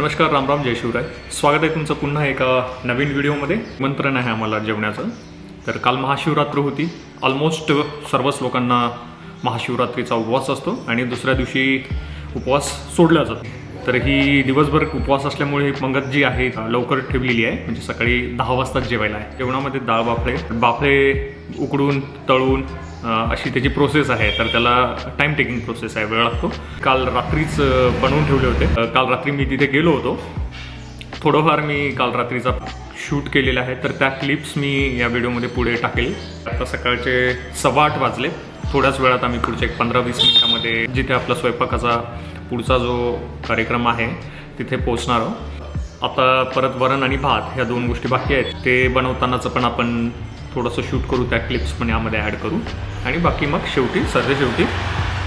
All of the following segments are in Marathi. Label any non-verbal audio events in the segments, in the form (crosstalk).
नमस्कार रामराम जय शिवराय. स्वागत आहे तुमचं पुन्हा एका नवीन व्हिडिओमध्ये. मंत्रण आहे आम्हाला जेवण्याचं. तर काल महाशिवरात्र होती. ऑलमोस्ट सर्वच लोकांना महाशिवरात्रीचा उपवास असतो आणि दुसऱ्या दिवशी उपवास सोडला जातो. तर ही दिवसभर उपवास असल्यामुळे ही पंगत जी आहे लवकर ठेवलेली आहे. म्हणजे सकाळी दहा वाजताच जेवायला आहे. जेवणामध्ये डाळ बाफळे बाफळे उकडून तळून अशी त्याची प्रोसेस आहे. तर त्याला टाईम टेकिंग प्रोसेस आहे वेळ लागतो. काल रात्रीच बनवून ठेवले होते. काल रात्री मी तिथे गेलो होतो. थोडंफार मी काल रात्रीचा शूट केलेला आहे. तर त्या क्लिप्स मी या व्हिडिओमध्ये पुढे टाकेल. आता सकाळचे सव्वा आठ वाजले. थोड्याच वेळात आम्ही पुढच्या एक पंधरा वीस मिनिटामध्ये जिथे आपला स्वयंपाकाचा पुढचा जो कार्यक्रम आहे तिथे पोचणार आहोत. आता परत वरण आणि भात ह्या दोन गोष्टी बाकी आहेत. ते बनवतानाचं पण आपण थोडंसं शूट करू त्या क्लिप्स पण यामध्ये ॲड करू. आणि बाकी मग शेवटी सरते शेवटी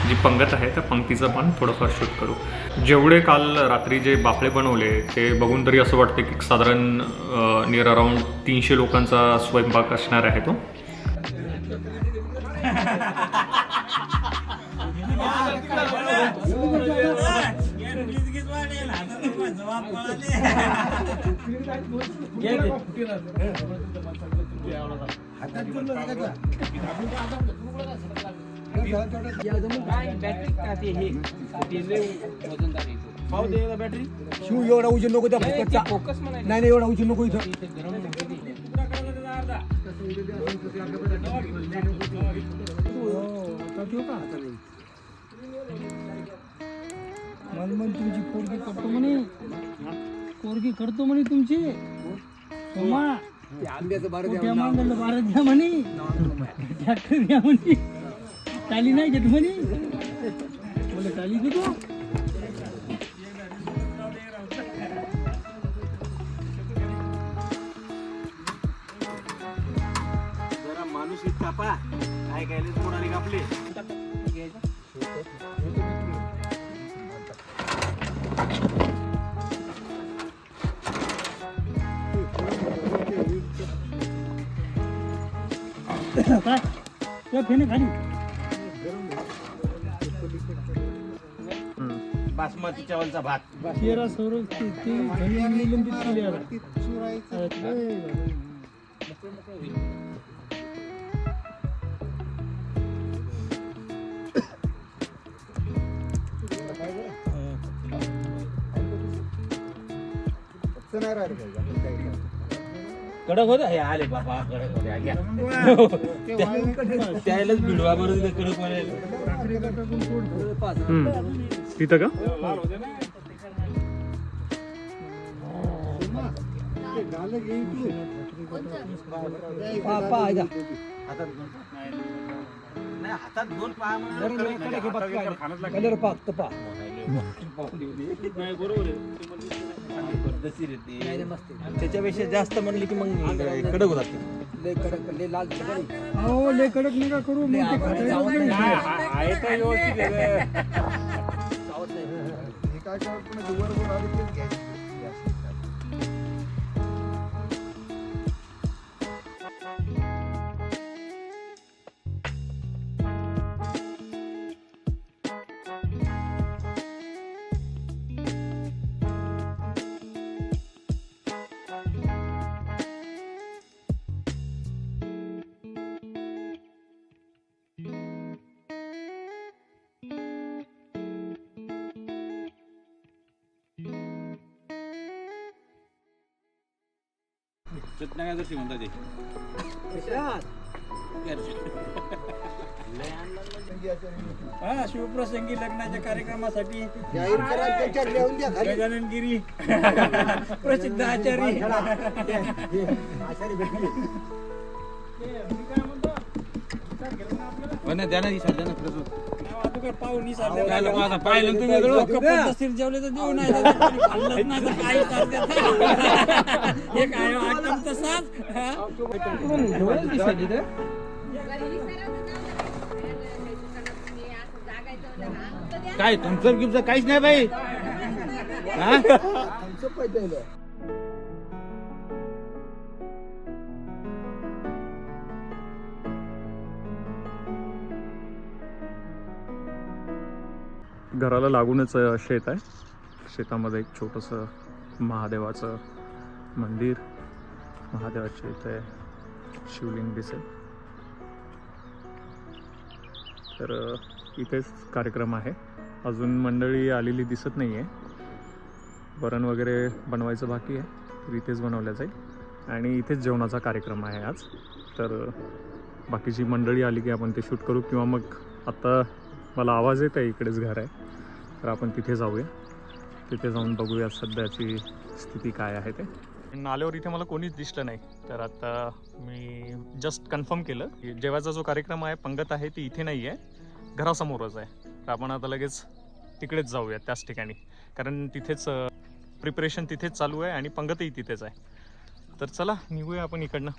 जी पंगत आहे त्या पंक्तीचं पण थोडंफार शूट करू. जेवढे काल रात्री जे बाफळे बनवले ते बघून तरी असं वाटतं की साधारण नियर अराऊंड तीनशे लोकांचा स्वयंपाक असणार आहे तो. शिव एवढा उजेड नको त्या नाही नाही एवढा उजेड नको इथं. मन तुमची पोरगी करतो म्हणे. पोरगी करतो म्हणे तुमची? सोमा आंब्याचं बार त्या मांगलं बारा द्या म्हणे. ट्रॅक्टर द्या म्हणे. टाली नाही घेत म्हणे. बोले टाली देतो. जरा माणूस इतका पा काय काय कोणाने कापले. काय त्या फेने खाली बासमती चावलचा भात तेरा सौर ते ते घरी निलंबित केले आता. नाही राहिलं. कडक होत? हे आले बाबा कडक होते. त्यालाच भिडवा बरोबर तिथं कडक बनायला तिथं का? हातात नाही हातात दोन पाय म्हणा. कलर पाक तर पा पद्धतशीर येते. त्याच्यापेक्षा जास्त म्हणले की मग कडक होतात. लय कडक लय लाल कडक. अहो लय कडक नका करू मग ते खायलाच नाही. हे काय काय पुन्हा वर वर जशी म्हणतात ते. हा शिवप्रसंगी लग्नाच्या कार्यक्रमासाठी जाहीर करा त्याच्यावर लिहून द्या खाली. गजानन गिरी प्रसिद्ध आचार्य. पण द्या ना ही पाहुणी आता पाहिलं तुम्ही? पद्धतशीर जेवले तर देऊ नाही तर कोणी खाल्लंच नाही तर काही करतात. (laughs) हे तसाच हा? काय थम्सअप गिफ्ट काहीच नाही बाई हा? घराला लागूनच शेत आहे. शेतामध्ये एक छोटंसं महादेवाचं मंदिर. महादेवाचे इथे शिवलिंग दिसेल. तर इथेच कार्यक्रम आहे. अजून मंडळी आलेली दिसत नाही आहे वरण वगैरे बनवायचं बाकी आहे. तर इथेच बनवलं जाईल. आणि इथेच जेवणाचा कार्यक्रम आहे आज. तर बाकीची मंडळी आली की आपण ते शूट करू किंवा मग आत्ता मला आवाज येत आहे इकडेच घर आहे. तर आपण तिथे जाऊया. तिथे जाऊन बघूया सध्याची स्थिती काय आहे ते. आल्यावर इथे मला कोणीच दिसलं नाही. तर आता मी जस्ट कन्फर्म केलं की जेवायचा जो कार्यक्रम आहे पंगत आहे ती इथे नाही आहे घरासमोरच आहे. तर आपण आता लगेच तिकडेच जाऊया त्याच ठिकाणी. कारण तिथेच प्रिपरेशन तिथेच चालू आहे आणि पंगतही तिथेच आहे. तर चला निघूया आपण इकडनं.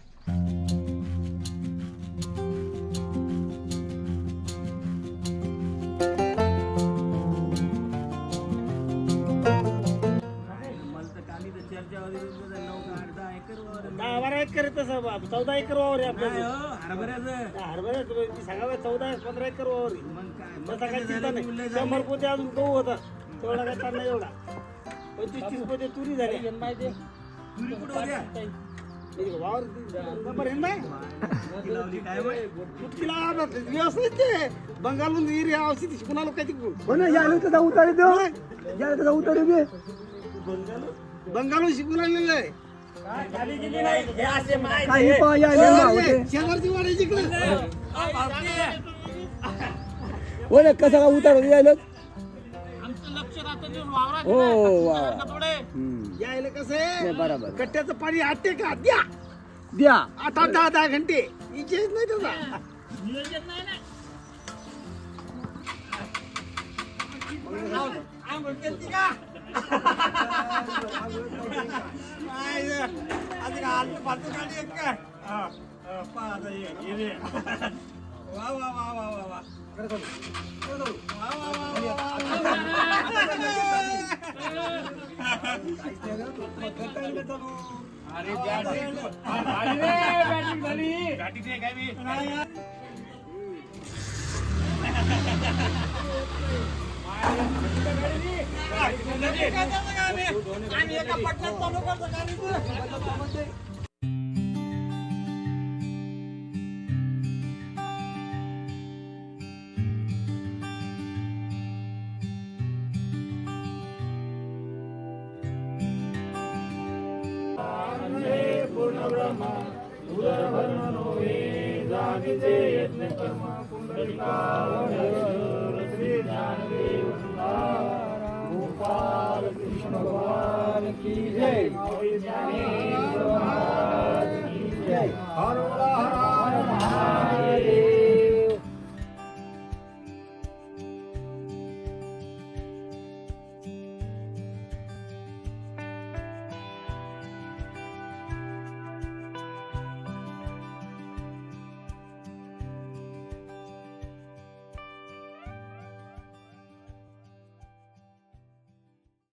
दहा बारा एकर तसं बाप. चौदा एकर वावर आहे आपल्याला हरभऱ्याचं. सांगा चौदा पंधरा एकर वावर आहे. तसा काही चिंता नाही. शंभर पोते अजून गहू होता तेवढा काय ताण नाही एवढा. पंचवीस तीस पोते तुरी झाली. हे वावर नंबर आहे ना फुटकी लावा व्यवस्थित ते. बंगालहून एरिया औषधी कुणाला तिकडून हो ना यायला त्याचा उतारे देऊ. यायला त्याचा उतारे दे बंगाल शिकू लागलेलं आहे. काही हो, हो कसा का उतार होता यायला हो यायला कसं आहे? नाही, कट्ट्याचं पाणी आटते का? द्या. द्या. आठ आठ दहा दहा घंटे. इच्छेच नाही त्याचा. அதுக்கு அந்த பத்து காலி எங்க அப்பா அதை இது வா வா आम्ही एका पटण्यात चालू करतो जागीचे यज्ञ कर्म पुंडलिका ભગવાન કી જય. હર